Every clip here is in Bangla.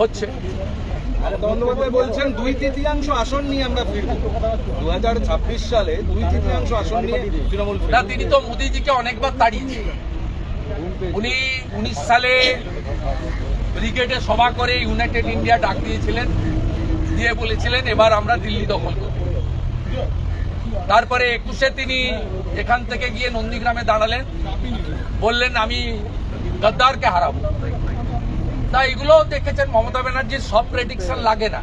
হচ্ছে। বন্দ্যোপাধ্যায় বলছেন দুই তৃতীয়াংশ আসন নিয়ে আমরা ফিরব। দু হাজার ছাব্বিশ সালে দুই তৃতীয়াংশ আসন নিয়ে তৃণমূল না তিনি তো মোদিজিকে অনেকবার উনি উনিশ সালে ব্রিগেডে সভা করে ইউনাইটেড ইন্ডিয়া ডাক দিয়েছিলেন দিয়ে বলেছিলেন এবার আমরা দিল্লি দখল করব। তারপরে একুশে তিনি এখান থেকে গিয়ে নন্দীগ্রামে দাঁড়ালেন। বললেন আমি গদ্দারকে হারাবো। তা এগুলো দেখেছেন মমতা ব্যানার্জির সব প্রেডিকশন লাগে না।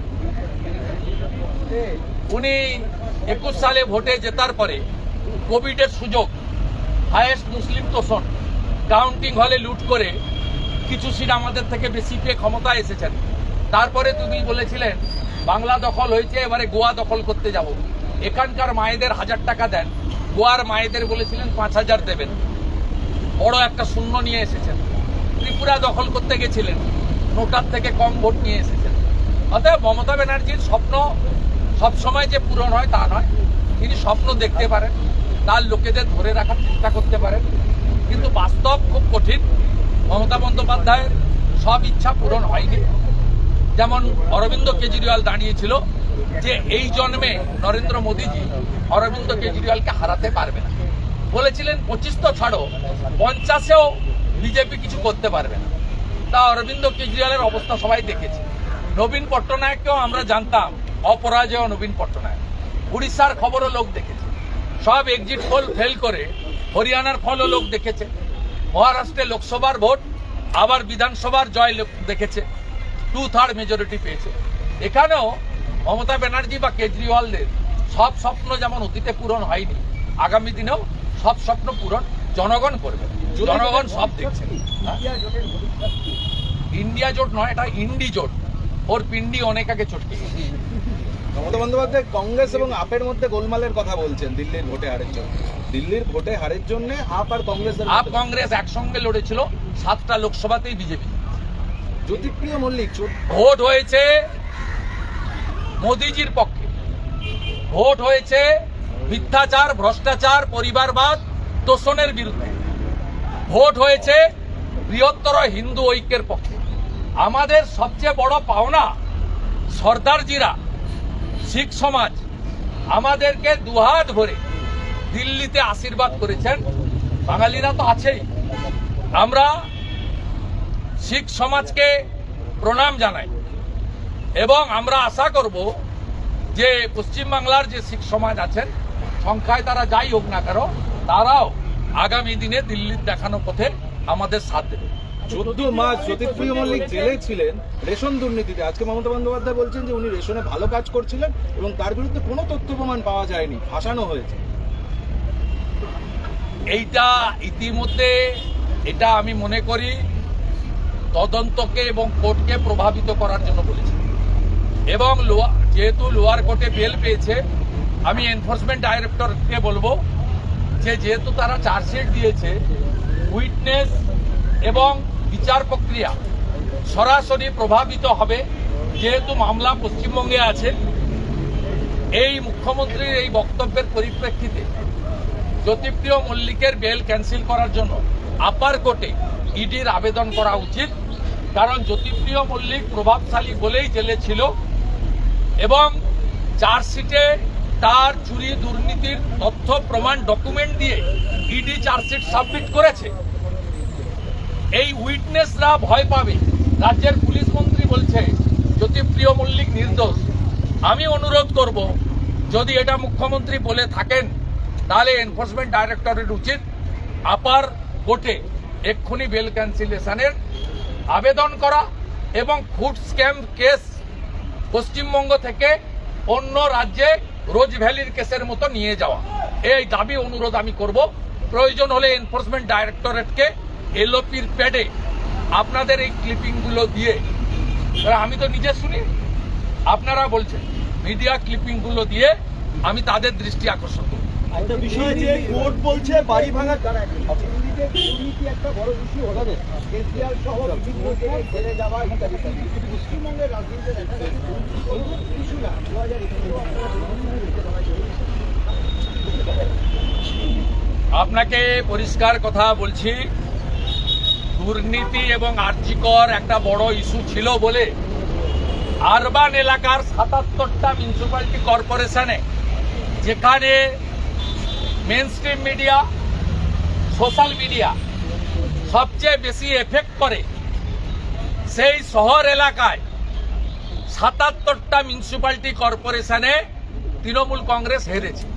উনি একুশ সালে ভোটে জেতার পরে কোভিডের সুযোগ হায়েস্ট মুসলিম তোষণ কাউন্টিং হলে লুট করে কিছু সিট আমাদের থেকে বেশি পেয়ে ক্ষমতায় এসেছেন। তারপরে তুমি বলেছিলেন, বাংলা দখল হয়েছে, এবারে গোয়া দখল করতে যাব। এখানকার মায়েদের হাজার টাকা দেন, গোয়ার মায়েদের বলেছিলেন পাঁচ হাজার দেবেন। বড় একটা শূন্য নিয়ে এসেছেন। ত্রিপুরা দখল করতে গেছিলেন। নোটার থেকে কম ভোট নিয়ে এসেছেন। অতএব মমতা ব্যানার্জির স্বপ্ন সবসময় যে পূরণ হয় তা নয়। তিনি স্বপ্ন দেখতে পারেন, তার লোকেদের ধরে রাখার চেষ্টা করতে পারেন। কিন্তু বাস্তব খুব কঠিন। মমতা বন্দ্যোপাধ্যায়ের সব ইচ্ছা পূরণ হয়নি। যেমন অরবিন্দ কেজরিওয়াল দাঁড়িয়েছিল যে এই জন্মে নরেন্দ্র মোদীজি অরবিন্দ কেজরিওয়ালকে হারাতে পারবে না। বলেছিলেন, পঁচিশ তো ছাড়ো, পঞ্চাশেও বিজেপি কিছু করতে পারবে না। তা অরবিন্দ কেজরিওয়ালের অবস্থা সবাই দেখেছে। নবীন পট্টনায়ককেও আমরা জানতাম, অপরাজয় নবীন পট্টনায়ক। উড়িষ্যার খবরও লোক দেখেছে। সব এক্সিট পোল ফেল করে হরিয়ানার ফলও লোক দেখেছে। মহারাষ্ট্রে লোকসভার ভোট, আবার বিধানসভার জয় লোক দেখেছে। টু থার্ড মেজরিটি পেয়েছে। এখানেও মমতা ব্যানার্জি বা কেজরিওয়ালদের সব স্বপ্ন যেমন অতীতে পূরণ হয়নি, আগামী দিনেও সব স্বপ্ন পূরণ জনগণ করবে। জনগণ সব দেখছে। হ্যাঁ? ইন্ডিয়া জোট নয় এটা ইন্ডি জোট। ওর পিন্ডি অনেক আগে চটকে গেছে। মমতা বন্দ্যোপাধ্যায় কংগ্রেস এবং আপের মধ্যে গোলমালের কথা বলছেন দিল্লির ভোটে হারের জন্য। দিল্লির ভোটে হারের জন্য আপ আর কংগ্রেসের আপ কংগ্রেস একসঙ্গে লড়েছিল সাতটা লোকসভাতেই বিজেপি। জ্যোতিপ্রিয় মল্লিক ভোট হয়েছে মোদিজির পক্ষে। ভোট হয়েছে মিথ্যাচার ভ্রষ্টাচার পরিবারবাদ তোষণের বিরুদ্ধে। ভোট হয়েছে বৃহত্তর হিন্দু ঐক্যের পক্ষে। আমাদের সবচেয়ে বড় পাওনা সর্দারজিরা শিখ সমাজ। আমাদেরকে দুহাত ভরে দিল্লিতে আশীর্বাদ করেছেন। বাঙালিরা তো আছেই। আমরা শিখ সমাজকে প্রণাম জানাই এবং আমরা আশা করব যে পশ্চিমবাংলার যে শিখ সমাজ আছেন, সংখ্যায় তারা যাই হোক না কেন, তারাও আগামী দিনে দিল্লির দেখানো পথে আমাদের সাথ দেবে। চোদ্দ মাস জ্যোতিপ্রিয় মল্লিক জেলে ছিলেন রেশন দুর্নীতিতে। আজকে মমতা বন্দ্যোপাধ্যায় বলছেন যে উনি রেশনে ভালো কাজ করছিলেন এবং তার বিরুদ্ধে কোনো তথ্য প্রমাণ পাওয়া যায়নি ফাঁসানো হয়েছে। এইটা ইতিমধ্যে এটা আমি মনে করি তদন্তকে এবং কোর্টকে প্রভাবিত করার জন্য বলেছি। এবং যেহেতু লোয়ার কোর্টে বেল পেয়েছে আমি এনফোর্সমেন্ট ডাইরেক্টরকে বলব যে যেহেতু তারা চার্জশিট দিয়েছে, উইটনেস এবং বিচার প্রক্রিয়া সরাসরি প্রভাবিত হবে যেহেতু মামলা পশ্চিমবঙ্গে আছে। এই মুখ্যমন্ত্রীর এই বক্তব্যের পরিপ্রেক্ষিতে জ্যোতিপ্রিয় মল্লিকের বেল ক্যান্সেল করার জন্য আপার কোর্টে ইডির আবেদন করা উচিত। কারণ জ্যোতিপ্রিয় মল্লিক প্রভাবশালী বলেই জেলে ছিল এবং চার্জশিটে তার চুরি দুর্নীতির তথ্য, প্রমাণ ডকুমেন্ট দিয়ে ইডি চার্জশিট সাবমিট করেছে। এই উইটনেসরা ভয় পাবে। রাজ্যের পুলিশ মন্ত্রী বলছে, জ্যোতিপ্রিয় মল্লিক নির্দোষ, আমি অনুরোধ করব, যদি এটা মুখ্যমন্ত্রী বলে থাকেন, তাহলে এনফোর্সমেন্ট ডাইরেক্টরের উচিত। আপার কোর্টে এক্ষুনি বেল ক্যান্সিলেশনের আবেদন করা এবং ফুড স্ক্যাম কেস পশ্চিমবঙ্গ থেকে অন্য রাজ্যে রোজ ভ্যালির কেসের মতো নিয়ে যাওয়া। এই দাবি, অনুরোধ আমি করব। প্রয়োজন হলে এনফোর্সমেন্ট ডাইরেক্টরেটকে এলওপির প্যাডে আপনাদের এই ক্লিপিংগুলো দিয়ে। আমি তো নিজে শুনি। আপনারা বলছেন মিডিয়া ক্লিপিংগুলো দিয়ে আমি তাদের দৃষ্টি আকর্ষণ করব। একটা বিষয় যে কোর্ট বলছে বাড়ি ভাঙার একটা বড় ইস্যু হলো। কেসিআর সহ বিভিন্ন জায়গায় জেলে যাওয়া ইত্যাদি ইত্যাদি। পশ্চিমবঙ্গের রাজনীতিতে দেখা যাচ্ছে ওইরকম না দু হাজার আপনাকে পরিষ্কার কথা বলছি দুর্নীতি এবং আর্যিকর একটা বড় ইস্যু ছিল বলে আরবান এলাকার সাতাত্তরটা মিউনিসিপ্যালিটি কর্পোরেশনে যেখানে main stream media social media সবচেয়ে বেশি এফেক্ট করে সেই শহর এলাকায় সাতাত্তরটা মিউনিসিপ্যালিটি কর্পোরেশনে তৃণমূল কংগ্রেস হেরেছে।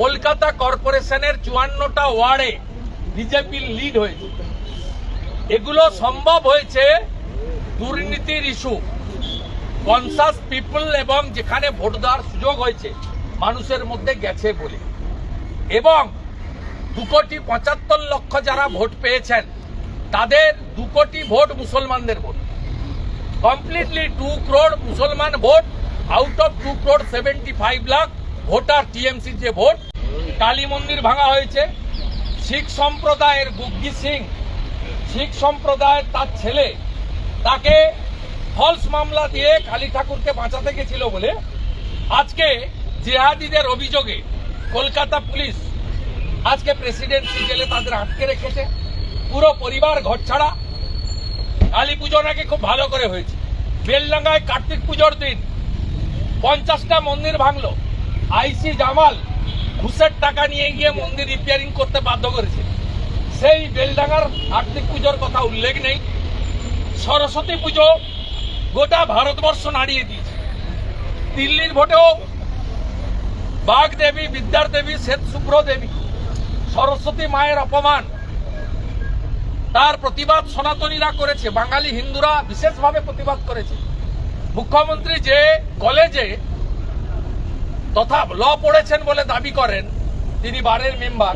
কলকাতা কর্পোরেশনের চুয়ান্নটা ওয়ার্ডে বিজেপির লিড হয়েছে। এগুলো সম্ভব হয়েছে দুর্নীতির ইস্যু কনসাস পিপল এবং যেখানে ভোট দেওয়ার সুযোগ হয়েছে, মানুষের মধ্যে গেছে বলে। এবং দু কোটি পঁচাত্তর লক্ষ যারা ভোট পেয়েছেন, তাদের দু কোটি ভোট মুসলমানদের ভোট। কমপ্লিটলি টু ক্রোড মুসলমান vote out of two crore seventy five lakh voter টিএমসির যে ভোট, কালী মন্দির ভাঙা হয়েছে। শিখ সম্প্রদায়ের গুগ্গি সিং, শিখ সম্প্রদায়ের তার ছেলে, তাকে ফলস মামলা দিয়ে কালী ঠাকুরকে বাঁচাতে গেছিল বলে আজকে জেহাদিদের অভিযোগে কলকাতা পুলিশ আজকে প্রেসিডেন্সি জেলে তাদের আটকে রেখেছে। পুরো পরিবার ঘর ছাড়া। কালী পুজো নাকি খুব ভালো করে হয়েছে। বেলডাঙ্গায় কার্তিক পুজোর দিন পঞ্চাশটা মন্দির ভাঙলো। আইসি জামাল ঘুষের টাকা নিয়ে গিয়ে মন্দির রিপেয়ারিং করতে বাধ্য করেছে। সেই বেলডাঙ্গার কার্তিক পুজোর কথা উল্লেখ নেই। সরস্বতী পুজো গোটা ভারতবর্ষ নাড়িয়ে দিয়েছে। দিল্লির ভোটেও বাঘ দেবী বিদ্যার দেবী শ্বেত শুভ্র দেবী সরস্বতী মায়ের অপমান। তার প্রতিবাদ সনাতনীরা করেছে, বাঙালি হিন্দুরা বিশেষভাবে প্রতিবাদ করেছে। মুখ্যমন্ত্রী যে কলেজে তথা ল পড়েছেন বলে দাবি করেন, তিনি বারের মেম্বার।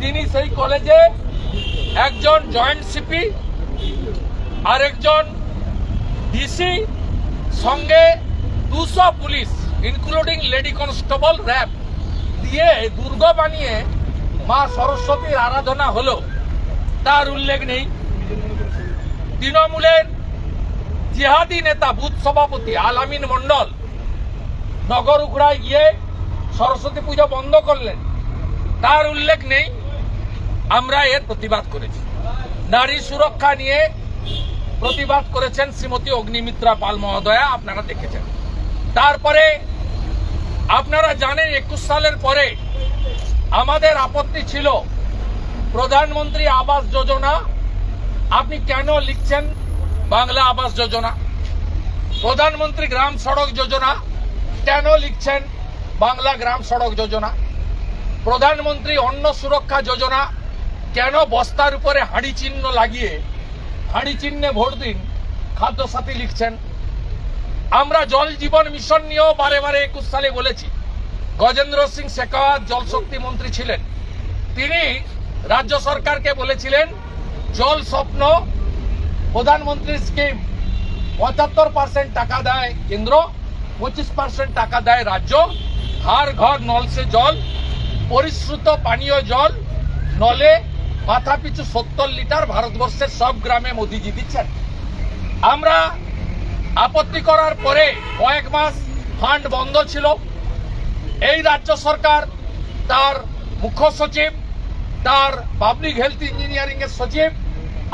তিনি সেই কলেজে একজন জয়েন্ট সিপি আর একজন ডিসি, সঙ্গে দুশো police. Including lady constable RAB দিয়ে দুর্গ বানিয়ে মা সরস্বতীর আরাধনা হলো। তার উল্লেখ নেই। তৃণমূলের জিহাদি নেতা, বুথ সভাপতি আলামিন মন্ডল নগর উগড়ায় গিয়ে সরস্বতী পুজো বন্ধ করলেন। তার উল্লেখ নেই। আমরা এর প্রতিবাদ করেছি। নারী সুরক্ষা নিয়ে প্রতিবাদ করেছেন শ্রীমতী অগ্নিমিত্রা পাল মহোদয়া, আপনারা দেখেছেন। তারপরে আপনারা জানেন একুশ সালের পরে আমাদের আপত্তি ছিল, প্রধানমন্ত্রী আবাস যোজনা, আপনি কেন লিখছেন বাংলা আবাস যোজনা? প্রধানমন্ত্রী গ্রাম সড়ক যোজনা, কেন লিখছেন বাংলা গ্রাম সড়ক যোজনা? প্রধানমন্ত্রী অন্ন সুরক্ষা যোজনা, কেন বস্তার উপরে হাঁড়ি চিহ্ন লাগিয়ে, হাঁড়ি চিহ্নে ভোট দিন, খাদ্যসাথী লিখছেন? আমরা জল জীবন মিশন নিয়েও বারে বারে একুশ সালে বলেছি। গজেন্দ্র সিং শেখাওয়াত জলশক্তি মন্ত্রী ছিলেন। তিনি রাজ্য সরকারকে বলেছিলেন, জল স্বপ্ন, প্রধানমন্ত্রী স্কিম, পঁচাত্তর পার্সেন্ট টাকা দেয় কেন্দ্র, পঁচিশ পার্সেন্ট টাকা দেয় রাজ্য হার ঘর নলসে জল, পরিশ্রুত পানীয় জল, নলে মাথা পিছু সত্তর লিটার ভারতবর্ষের সব গ্রামে মোদিজি দিচ্ছেন। আমরা আপত্তি করার পরে কয়েক মাস ফান্ড বন্ধ ছিল। এই রাজ্য সরকার, তার মুখ্য সচিব, তার পাবলিক হেলথ ইঞ্জিনিয়ারিং এর সচিব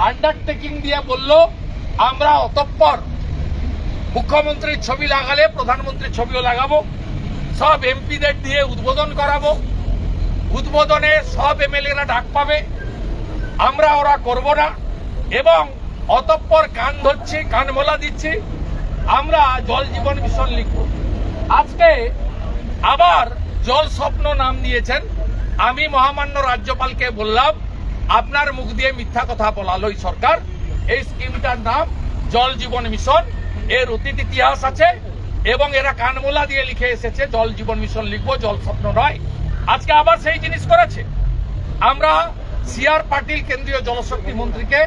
আন্ডারটেকিং দিয়ে বলল, আমরা অতঃপর মুখ্যমন্ত্রীর ছবি লাগালে, প্রধানমন্ত্রীর ছবিও লাগাবো। সব এমপিদের দিয়ে উদ্বোধন করাবো। উদ্বোধনে সব এমএলএরা ডাক পাবে। আমরা ওরা করব না। এবং অতঃপর কান ধরছি, কান মোলা দিচ্ছি। আমরা জল জীবন মিশন লিখব। আজকে আবার জল স্বপ্ন নাম দিয়েছেন। আমি মহামান্য রাজ্যপালকে বললাম, আপনার মুখ দিয়ে মিথ্যা কথা বলালো এই সরকার। এই স্কিমটার নাম জল জীবন মিশন। এর অতীত ইতিহাস আছে এবং এরা কানমোলা দিয়ে লিখে এসেছে, জল জীবন মিশন লিখব, জল স্বপ্ন নয়। আজকে আবার সেই জিনিস করেছে। আমরা সিআর পাটিল কেন্দ্রীয় জলশক্তি মন্ত্রীকে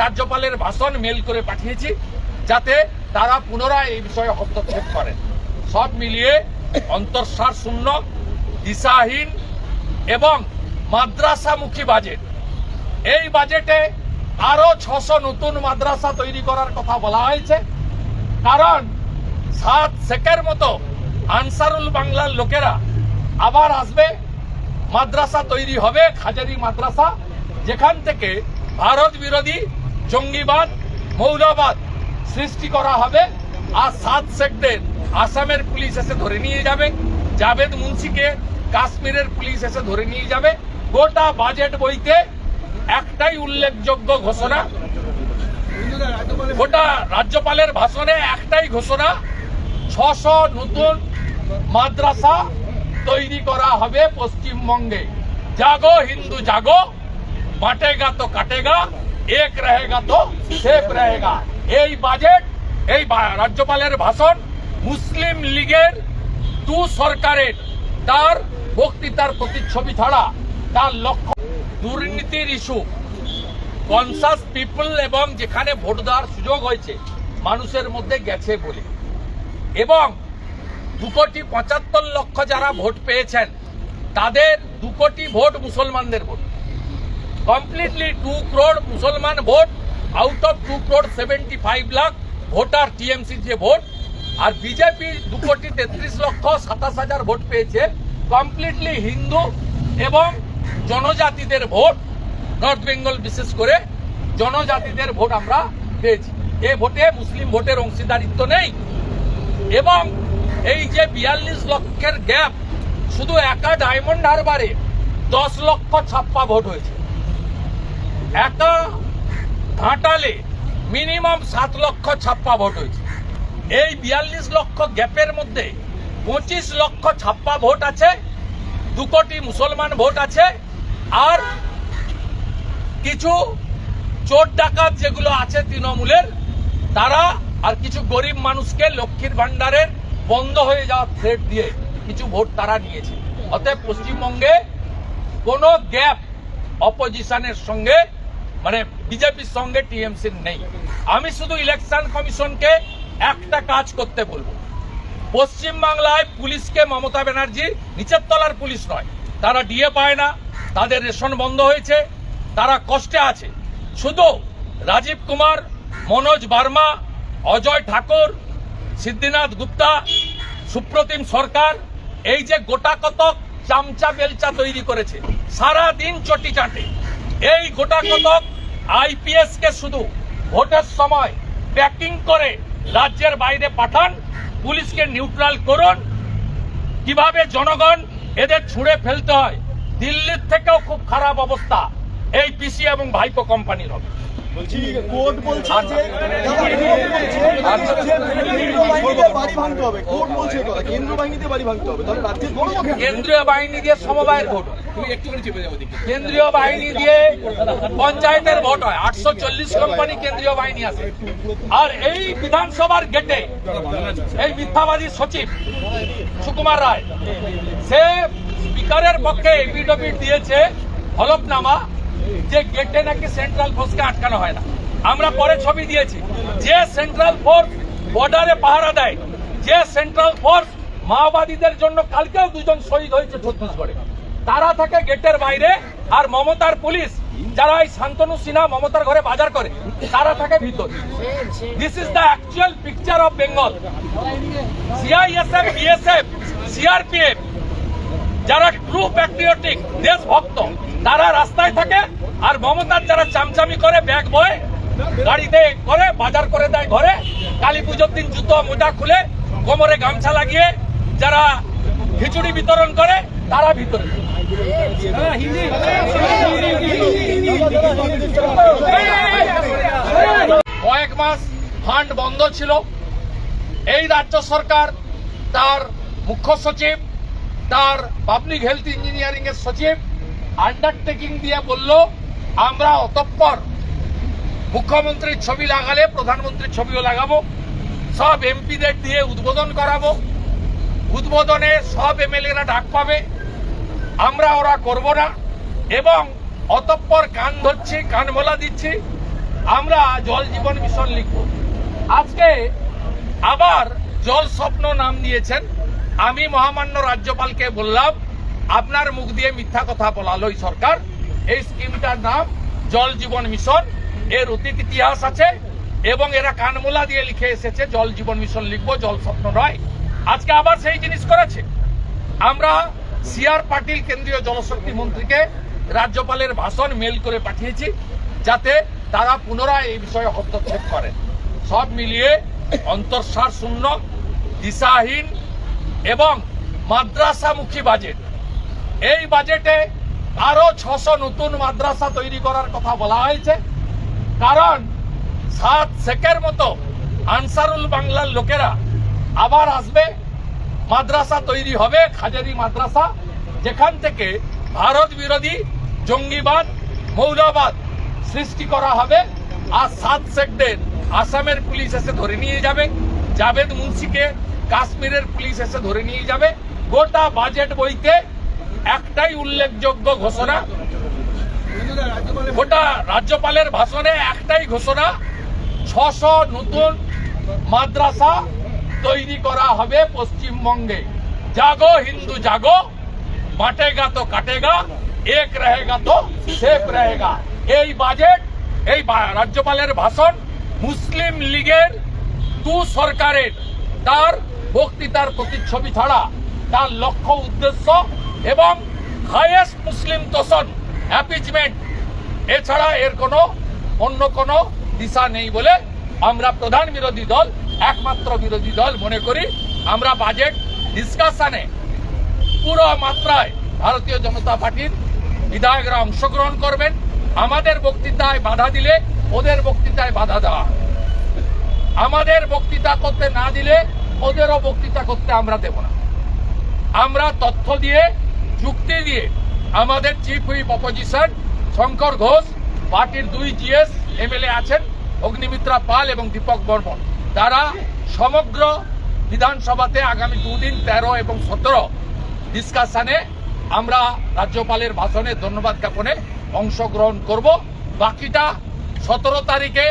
রাজ্যপালের ভাষণ মেল করে পাঠিয়েছি যাতে তারা পুনরায় এই বিষয়ে হস্তক্ষেপ করেন সব মিলিয়ে অন্তঃসার শূন্য, দিশাহীন এবং মাদ্রাসামুখী বাজেট। এই বাজেটে আরও ছশো নতুন মাদ্রাসা তৈরি করার কথা বলা হয়েছে। কারণ সাত শেখের মতো আনসারুল বাংলার লোকেরা আবার আসবে, মাদ্রাসা তৈরি হবে, খাজারি মাদ্রাসা, যেখান থেকে ভারত বিরোধী জঙ্গিবাদ, মৌলবাদ সৃষ্টি করা হবে আর সাত সেক্টর আসামের পুলিশ এসে ধরে নিয়ে যাবে। জাভেদ মুন্সিকে কাশ্মীরের পুলিশ এসে ধরে নিয়ে যাবে। গোটা বাজেট বইতে একটাই উল্লেখযোগ্য ঘোষণা। গোটা রাজ্যপালের ভাষণে একটাই ঘোষণা, ছশো নতুন মাদ্রাসা তৈরি করা হবে পশ্চিমবঙ্গে। জাগো হিন্দু, জাগো, বাটেগা তো কাটেগা, এক রহেগা তো সেফ রহেগা। বাজেট এই রাজ্যপালের ভাষণ মুসলিম লীগের টু সরকারের তার বক্তৃতার প্রতিচ্ছবি ছাড়া তার লক্ষ্য দুর্নীতির ইস্যু কনসাস পিপল এবং যেখানে ভোট দেওয়ার সুযোগ হয়েছে, মানুষের মধ্যে গেছে বলে। এবং দু কোটি পঁচাত্তর লক্ষ যারা ভোট পেয়েছেন, তাদের দু কোটি ভোট মুসলমানদের ভোট। কমপ্লিটলি টু ক্রোড মুসলমান vote out of two crore seventy five lakh voter টিএমসির যে ভোট আর বিজেপি দু কোটি তেত্রিশ লক্ষ সাতাশ হাজার ভোট পেয়েছে কমপ্লিটলি হিন্দু এবং জনজাতিদের ভোট নর্থ বেঙ্গল বিশেষ করে জনজাতিদের ভোট আমরা পেয়েছি। এ ভোটে মুসলিম ভোটের অংশীদারিত্ব নেই। এবং এই যে বিয়াল্লিশ লক্ষের গ্যাপ শুধু একা ডায়মন্ড হারবারে দশ লক্ষ ছাপ্পা ভোট হয়েছে। একা ঘাটালে মিনিমাম সাত লক্ষ ছাপ্পা ভোট হয়েছে। এই বিয়াল্লিশ লক্ষ গ্যাপের মধ্যে পঁচিশ লক্ষ ছাপ্পা ভোট আছে, দু কোটি মুসলমান ভোট আছে, আর কিছু চোর ডাকাত যেগুলো আছে তৃণমূলের, তারা আর কিছু গরিব মানুষকে লক্ষ্মীর ভান্ডারের বন্ধ হয়ে যাওয়ার থ্রেট দিয়ে কিছু ভোট তারা নিয়েছে। অতএব পশ্চিমবঙ্গে কোনো গ্যাপ অপোজিশনের সঙ্গে মানে বিজেপির সঙ্গে টিএমসির নেই। আমি শুধু ইলেকশন কমিশনকে একটা কাজ করতে বলব। পশ্চিম বাংলায় পুলিশকে মমতা ব্যানার্জি নিচের তলার পুলিশ নয়। তারা ডিএ পায় না, তাদের রেশন বন্ধ হয়েছে, তারা কষ্টে আছে। শুধু রাজীব কুমার, মনোজ বার্মা, অজয় ঠাকুর, সিদ্ধিনাথ গুপ্তা, সুপ্রতিম সরকার, এই যে গোটা কতক চামচা বেলচা তৈরি করেছে সারা দিন চটি চাটে। এই গোটা কতক আইপিএস কে শুধু ভোটের সময় প্যাকিং করে রাজ্যের বাইরে পাঠান, পুলিশকে নিউট্রাল করুন, কীভাবে জনগণ এদের ছুঁড়ে ফেলতে হয়, দিল্লির থেকেও খুব খারাপ অবস্থা এই পিসি এবং ভাইকো কোম্পানির হবে। কোর্ট বলছে যে আচ্ছা। কেন্দ্রীয় বাহিনীতে বাড়ি ভাঙতে হবে। কোর্ট বলছে কেন্দ্রীয় বাহিনীতে বাড়ি ভাঙতে হবে। তাহলে রাজ্যের কেন্দ্রীয় বাহিনী দিয়ে সমবায়ের ভোট কেন্দ্রীয় বাহিনী দিয়ে পঞ্চায়েতের ভোট হয়। আটশো চল্লিশ কোম্পানি কেন্দ্রীয় বাহিনী আছে। আর এই বিধানসভার গেটে এই মিথ্যাবাদী সচিব সুকুমার রায় সে স্পিকারের পক্ষে দিয়েছে হলফনামা। যে গেটে নাকি সেন্ট্রাল ফোর্সকে আটকানো হয় না। আমরা পরে ছবি দিয়েছি। যে সেন্ট্রাল ফোর্স বর্ডারে পাহারা দেয়, যে সেন্ট্রাল ফোর্স মাওবাদীদের জন্য কালকেও দুজন শহীদ হয়েছে ছত্তিশগড়ে। তারা থাকে গেটের বাইরে আর মমতার পুলিশ, যারা এই শান্তনু সিনহা মমতার ঘরে বাজার করে, তারা থাকে ভিতর। This is the actual picture of Bengal CISF BSF CRPF যারা ট্রু প্যাট্রিয়টিক দেশভক্ত, তারা রাস্তায় থাকে আর মমতার যারা চামচামি করে ব্যাগ বয়, গাড়িতে করে, বাজার করে দেয় ঘরে, কালী পুজোর দিন জুতো, মোজা খুলে, কোমরে গামছা লাগিয়ে যারা খিচুড়ি বিতরণ করে, তারা ভিতরে কয়েক মাস ফান্ড বন্ধ ছিল। এই রাজ্য সরকার তার মুখ্য সচিব তার পাবলিক হেলথ ইঞ্জিনিয়ারিং এর সচিব আন্ডারটেকিং দিয়ে বলল, আমরা অতঃপর মুখ্যমন্ত্রীর ছবি লাগালে, প্রধানমন্ত্রীর ছবিও লাগাবো, সব এমপিদের দিয়ে উদ্বোধন করাবো। উদ্বোধনে সব এমএলএরা ডাক পাবে। আমরা ওরা করব না। এবং অতঃপর কান ধরছি, কান মোলা দিচ্ছি। আমরা জল জীবন মিশন লিখব। আজকে আবার জল স্বপ্ন নাম দিয়েছেন আমি মহামান্য রাজ্যপালকে বললাম, আপনার মুখ দিয়ে মিথ্যা কথা বলালো সরকার। এই স্কিমটার নাম জল জীবন মিশন। এর অতীত ইতিহাস আছে এবং এরা কানমোলা দিয়ে লিখে এসেছে, জল জীবন মিশন লিখব, জল স্বপ্ন নয়। আজকে আবার সেই জিনিস করেছে। আমরা সিআর পাটিল কেন্দ্রীয় জলশক্তি মন্ত্রীকে রাজ্যপালের ভাষণ, মেল করে পাঠিয়েছি, যাতে তারা পুনরায় এই বিষয়ে হস্তক্ষেপ করেন। সব মিলিয়ে অন্তঃসার শূন্য, দিশাহীন এবং মাদ্রাসামুখী বাজেট। এই বাজেটে আরও ছশো নতুন মাদ্রাসা তৈরি করার কথা বলা হয়েছে। কারণ সাত শেখের মতো আনসারুল বাংলার লোকেরা আবার আসবে, মাদ্রাসা তৈরি হবে, খাজারি মাদ্রাসা, যেখান থেকে ভারত বিরোধী জঙ্গিবাদ, মৌলবাদ সৃষ্টি করা হবে। আর সাত শেখদের আসামের পুলিশ এসে ধরে নিয়ে যাবে। জাভেদ মুন্সিকে কাশ্মীরের পুলিশ এসে ধরে নিয়ে যাবে। গোটা বাজেট বইতে একটাই উল্লেখযোগ্য ঘোষণা। গোটা রাজ্যপালের ভাষণে একটাই ঘোষণা, ছশো নতুন মাদ্রাসা তৈরি করা হবে পশ্চিমবঙ্গে। জাগো, হিন্দু জাগো, বাটেগা তো কাটেগা, এক রহেগা তো সেফ রহেগা। এই বাজেট এই রাজ্যপালের ভাষণ মুসলিম লীগের দু সরকারের, তার বক্তৃতার প্রতিচ্ছবি ছাড়া তার লক্ষ্য উদ্দেশ্য এবং হাইয়েস্ট মুসলিম তোষণ অ্যাপিচমেন্ট এছাড়া এর কোনো, অন্য কোনো দিশা নেই বলে আমরা প্রধান বিরোধী দল, একমাত্র বিরোধী দল মনে করি। আমরা বাজেট ডিসকাশনে পুরো মাত্রায় ভারতীয় জনতা পার্টির বিধায়করা অংশগ্রহণ করবেন। আমাদের বক্তৃতায় বাধা দিলে ওদের বক্তৃতায় বাধা দেওয়া। আমাদের বক্তৃতা করতে না দিলে ওদেরও বক্তৃতা করতে আমরা দেব না। আমরা তথ্য দিয়ে, যুক্তি দিয়ে আমাদের chief whip opposition Shankar Ghosh, পার্টির দুই জিএস এমএলএ আছেন, অগ্নিমিত্রা পাল এবং দীপক বর্মন। তারা সমগ্র বিধানসভাতে আগামী দুদিন, তেরো এবং সতেরো ডিসকাশনে আমরা রাজ্যপালের ভাষণে ধন্যবাদ জ্ঞাপনে অংশগ্রহণ করব। বাকিটা সতেরো তারিখে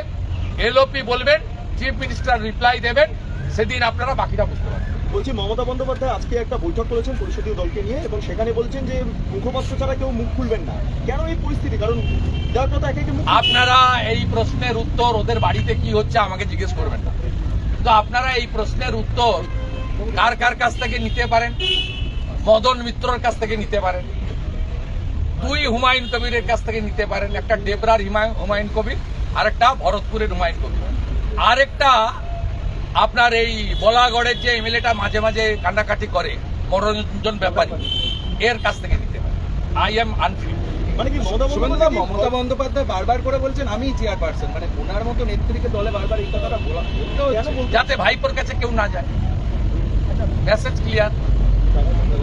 এলওপি বলবেন চিফ মিনিস্টার রিপ্লাই দেবেন। সেদিন আপনারা বাকিটা বুঝতে পারবেন। বলছি মমতা বন্দ্যোপাধ্যায় আজকে একটা বৈঠক করেছেন পরিষদীয় দলকে নিয়ে এবং সেখানে বলছেন যে মুখপাত্র ছাড়া কেউ মুখ খুলবেন না। কেন এই পরিস্থিতি? কারণ যার কথা একে আপনারা এই প্রশ্নের উত্তর ওদের বাড়িতে কি হচ্ছে আমাকে জিজ্ঞেস করবেন না। তো আপনারা এই প্রশ্নের উত্তর কার কার কাছ থেকে নিতে পারেন? মদন মিত্রর কাছ থেকে নিতে পারেন। দুই হুমায়ুন কবিরের কাছ থেকে নিতে পারেন। একটা ডেবরার হিমায়ুন হুমায়ুন কবির আর একটা ভরতপুরের হুমায়ুন কবির। আরেকটা আপনার এই বলাগড়ের যে এমএলএটা মাঝে মাঝে কান্নাকাটি করে মনোরঞ্জন ব্যাপারী এর কাছ থেকে নিতে আই এম আনফিট মানে কি মমতা বন্দ্যোপাধ্যায় মমতা বন্দ্যোপাধ্যায় বারবার করে বলছেন আমি চেয়ারপারসন মানে ওনার মতো নেত্রীকে দলে বারবার এই কথাটা বলা? যাতে ভাইপোর কাছে কেউ না যায়। Message clear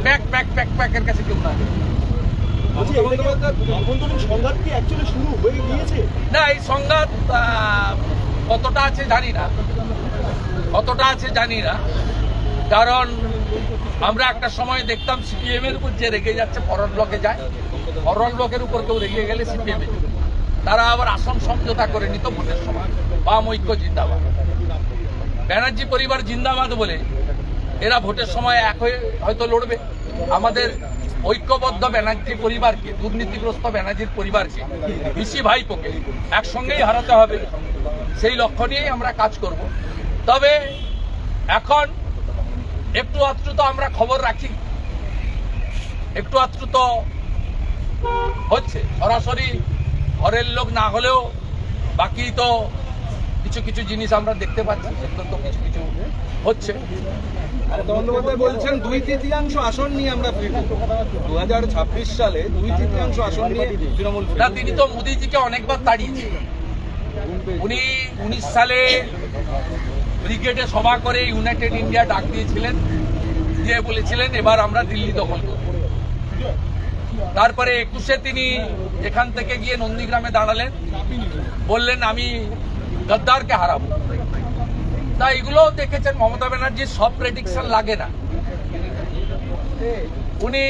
pack pack pack প্যাকের কাছে কেউ না যায়। গিয়েছে? না এই সংঘাত কতটা আছে জানি না। কতটা আছে জানি না। কারণ আমরা একটা সময় দেখতাম সিপিএম এর উপর যে রেগে যাচ্ছে, ফরন ব্লকে যায়। ফরন ব্লকের উপর কেউ রেগে গেলে সিপিএম তারা আবার আসন সমঝোতা করে নিত ভোটের সময়। বাম ঐক্য জিন্দাবাদ। ব্যানার্জি পরিবার জিন্দাবাদ বলে এরা ভোটের সময় এক হয়ে হয়তো লড়বে। আমাদের ঐক্যবদ্ধ ব্যানার্জি পরিবারকে, দুর্নীতিগ্রস্ত ব্যানার্জির পরিবারকে পিসি ভাইপোকে একসঙ্গেই হারাতে হবে। সেই লক্ষ্য নিয়েই আমরা কাজ করব। তবে এখন একটু আত্রু তো আমরা খবর রাখি। একটু আত্রু তো হচ্ছে। সরাসরি ঘরের লোক না হলেও বাকি তো কিছু কিছু জিনিস আমরা দেখতে পাচ্ছি। সেগুলো তো কিছু কিছু হচ্ছে। বন্দ্যোপাধ্যায় বলছেন দুই তৃতীয়াংশ আসন নিয়ে আমরা দু হাজার ছাব্বিশ সালে দুই তৃতীয়াংশ আসন নিয়ে তৃণমূল না তিনি তো মোদিজিকে অনেকবার তাড়িয়েছে উনি উনিশ সালে ব্রিগেডে সভা করে ইউনাইটেড ইন্ডিয়া ডাক দিয়েছিলেন, দিয়ে বলেছিলেন, এবার আমরা দিল্লি দখল করব। তারপরে একুশে তিনি এখান থেকে গিয়ে নন্দীগ্রামে দাঁড়ালেন। বললেন, আমি গদ্দারকে হারাবো। তা এগুলো দেখেছেন মমতা ব্যানার্জির, সব প্রেডিকশন লাগে না। উনি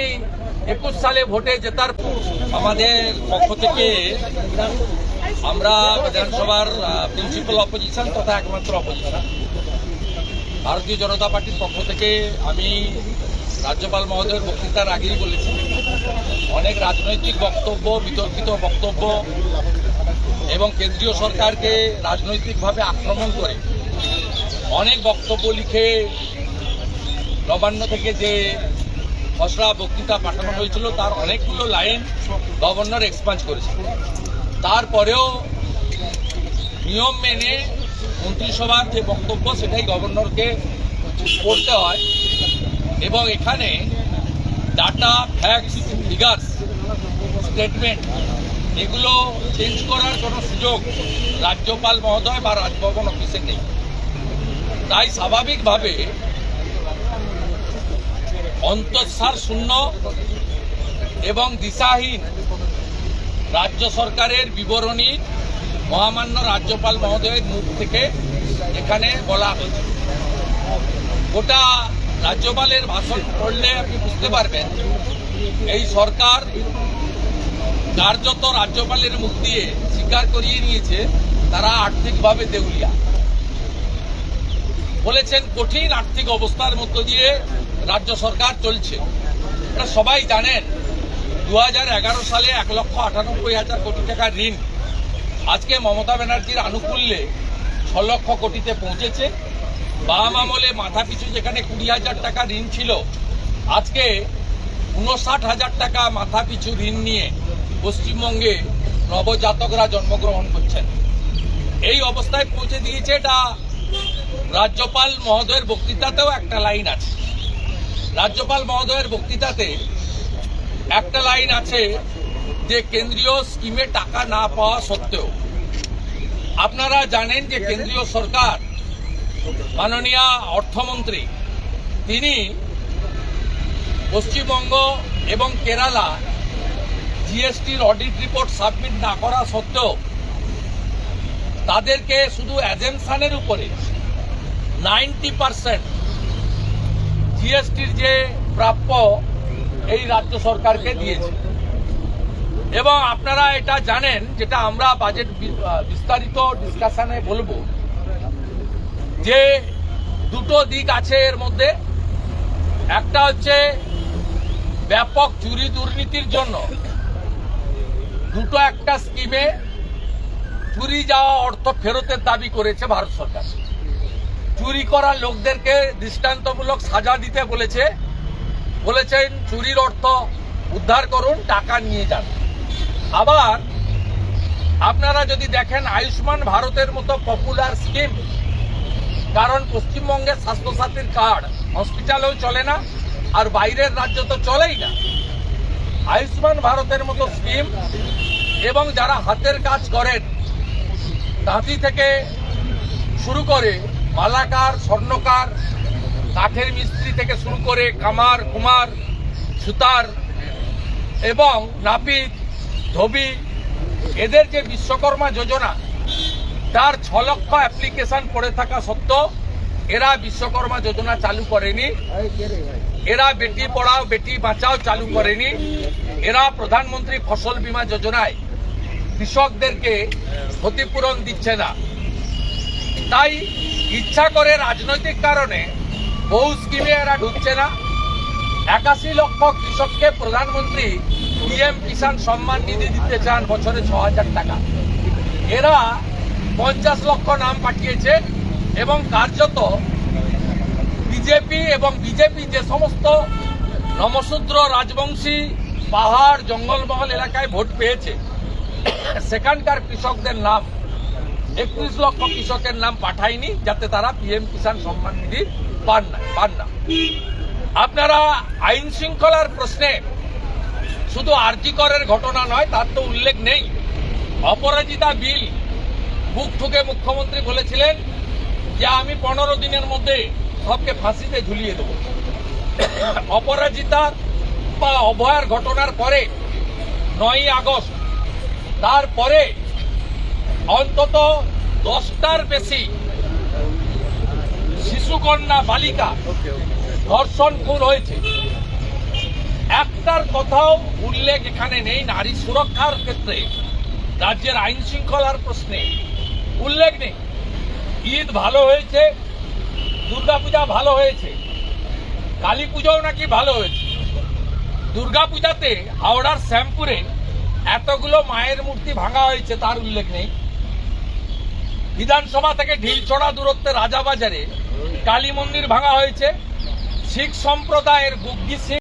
একুশ সালে ভোটে জেতার আমাদের পক্ষ থেকে আমরা বিধানসভার প্রিন্সিপাল অপোজিশন তথা একমাত্র অপোজিশন ভারতীয় জনতা পার্টির পক্ষ থেকে আমি রাজ্যপাল মহোদয়ের বক্তৃতার আগেই বলেছি, অনেক রাজনৈতিক বক্তব্য, বিতর্কিত বক্তব্য এবং কেন্দ্রীয় সরকারকে রাজনৈতিকভাবে আক্রমণ করে অনেক বক্তব্য লিখে নবান্ন থেকে যে খসড়া বক্তৃতা পাঠানো হয়েছিল, তার অনেকগুলো লাইন গভর্নর এক্সপাঞ্জ করেছে তারপরেও নিয়ম মেনে মন্ত্রিসভার যে বক্তব্য, সেটাই গভর্নরকে করতে হয়। এবং এখানে ডাটা ফ্যাক্টস ফিগার্স স্টেটমেন্ট এগুলো চেঞ্জ করার কোনো সুযোগ রাজ্যপাল মহোদয় বা রাজভবন অফিসে নেই। তাই স্বাভাবিকভাবে অন্তঃসার শূন্য এবং দিশাহীন রাজ্য সরকারের বিবরণী মহামান্য রাজ্যপাল মহোদয়ের মুখ থেকে এখানে বলা হয়েছে। গোটা রাজ্যপালের ভাষণ পড়লে আপনি বুঝতে পারবেন, এই সরকার কার্যত রাজ্যপালের মুখ দিয়ে স্বীকার করিয়ে নিয়েছে, তারা আর্থিকভাবে দেউলিয়া। বলেছেন কঠিন আর্থিক অবস্থার মধ্য দিয়ে রাজ্য সরকার চলছে। সবাই জানেন, দু হাজার এগারো সালে এক লক্ষ আটানব্বই হাজার কোটি টাকার ঋণ আজকে মমতা ব্যানার্জির আনুকূল্যে ছ লক্ষ কোটিতে পৌঁছেছে। বাম আমলে মাথা পিছু যেখানে কুড়ি হাজার টাকা ঋণ ছিল, আজকে উনষাট হাজার টাকা মাথা পিছু ঋণ নিয়ে পশ্চিমবঙ্গে নবজাতকরা জন্মগ্রহণ করছেন। এই অবস্থায় পৌঁছে দিয়েছে এটা রাজ্যপাল মহোদয়ের বক্তৃতাতেও একটা লাইন আছে। রাজ্যপাল মহোদয়ের বক্তৃতাতে একটা লাইন আছে যে কেন্দ্রীয় স্কিমে টাকা না পাওয়া সত্ত্বেও আপনারা জানেন যে কেন্দ্রীয় সরকার, মাননীয় অর্থমন্ত্রী, তিনি পশ্চিমবঙ্গ এবং কেরালা জিএসটির অডিট রিপোর্ট সাবমিট না করা সত্ত্বেও তাদেরকে শুধু অ্যাজেমশনের উপরে নাইনটি পার্সেন্ট জিএসটির যে প্রাপ্য এই রাজ্য সরকারকে দিয়েছে। এবং আপনারা এটা জানেন, যেটা আমরা বাজেট বিস্তারিত ডিসকাশনে বলব। যে দুটো দিক আছে এর মধ্যে। একটা হচ্ছে ব্যাপক চুরি দুর্নীতির জন্য। দুটো একটা স্কিমে চুরি যাওয়া অর্থ ফেরতের দাবি করেছে ভারত সরকার। চুরি করা লোকদেরকে দৃষ্টান্তমূলক সাজা দিতে বলেছে। বলেছেন, চুরির অর্থ উদ্ধার করুন, টাকা নিয়ে যান। আবার আপনারা যদি দেখেন আয়ুষ্মান ভারতের মতো পপুলার স্কিম কারণ পশ্চিমবঙ্গের স্বাস্থ্যসাথীর কার্ড হসপিটালেও চলে না, আর বাইরের রাজ্য তো চলেই না। আয়ুষ্মান ভারতের মতো স্কিম এবং যারা হাতের কাজ করেন, তাঁতি থেকে শুরু করে মালাকার, স্বর্ণকার, কাঠের মিস্ত্রি থেকে শুরু করে কামার, কুমার, সুতার এবং নাপিত ধোবি, এদের যে বিশ্বকর্মা যোজনা, তার ছ লক্ষ অ্যাপ্লিকেশন পড়ে থাকা সত্ত্বেও এরা বিশ্বকর্মা যোজনা চালু করেনি। এরা বেটি পড়াও, বেটি বাঁচাও চালু করেনি। এরা প্রধানমন্ত্রী ফসল বীমা যোজনায় কৃষকদেরকে ক্ষতিপূরণ দিচ্ছে না। তাই ইচ্ছা করে রাজনৈতিক কারণে বহু স্কিমে এরা ঢুকছে না। একাশি লক্ষ কৃষককে প্রধানমন্ত্রী পিএম কিষাণ সম্মান নিধি দিতে চান বছরে ছ হাজার টাকা। এরা পঞ্চাশ লক্ষ নাম পাঠিয়েছে এবং কার্যত বিজেপি এবং বিজেপি যে সমস্ত নমশূদ্র রাজবংশী, পাহাড়, জঙ্গলমহল এলাকায় ভোট পেয়েছে, সেখানকার কৃষকদের নাম, একত্রিশ লক্ষ কৃষকের নাম পাঠায়নি যাতে তারা পিএম কিষাণ সম্মান নিধি পান না পান না। আপনারা আইন শৃঙ্খলার প্রশ্নে শুধু আরজি করের ঘটনা নয়, তার তো উল্লেখ নেই। অপরাজিতা বিল বুক ঠুকে মুখ্যমন্ত্রী বলেছিলেন যে, আমি পনেরো দিনের মধ্যে সবকে ফাঁসিতে ঝুলিয়ে দেব। অপরাজিতা বা অভয়ার ঘটনার পরে, নয়ই আগস্ট তারপরে অন্তত দশটার বেশি শিশুকন্যা বালিকা ধর্ষণ খুন হয়েছে। একটার কথাও উল্লেখ এখানে নেই নারী সুরক্ষার ক্ষেত্রে। রাজ্যের আইন শৃঙ্খলার প্রশ্নে উল্লেখ নেই। ঈদ ভালো হয়েছে, দুর্গাপূজা ভালো হয়েছে কালী পুজোও নাকি ভালো হয়েছে। দুর্গাপূজাতে হাওড়ার শ্যামপুরে এতগুলো মায়ের মূর্তি ভাঙা হয়েছে তার উল্লেখ নেই। বিধানসভা থেকে ঢিলছড়া দূরত্বে রাজাবাজারে কালী মন্দির ভাঙা হয়েছে। শিখ সম্প্রদায়ের গুগ্গি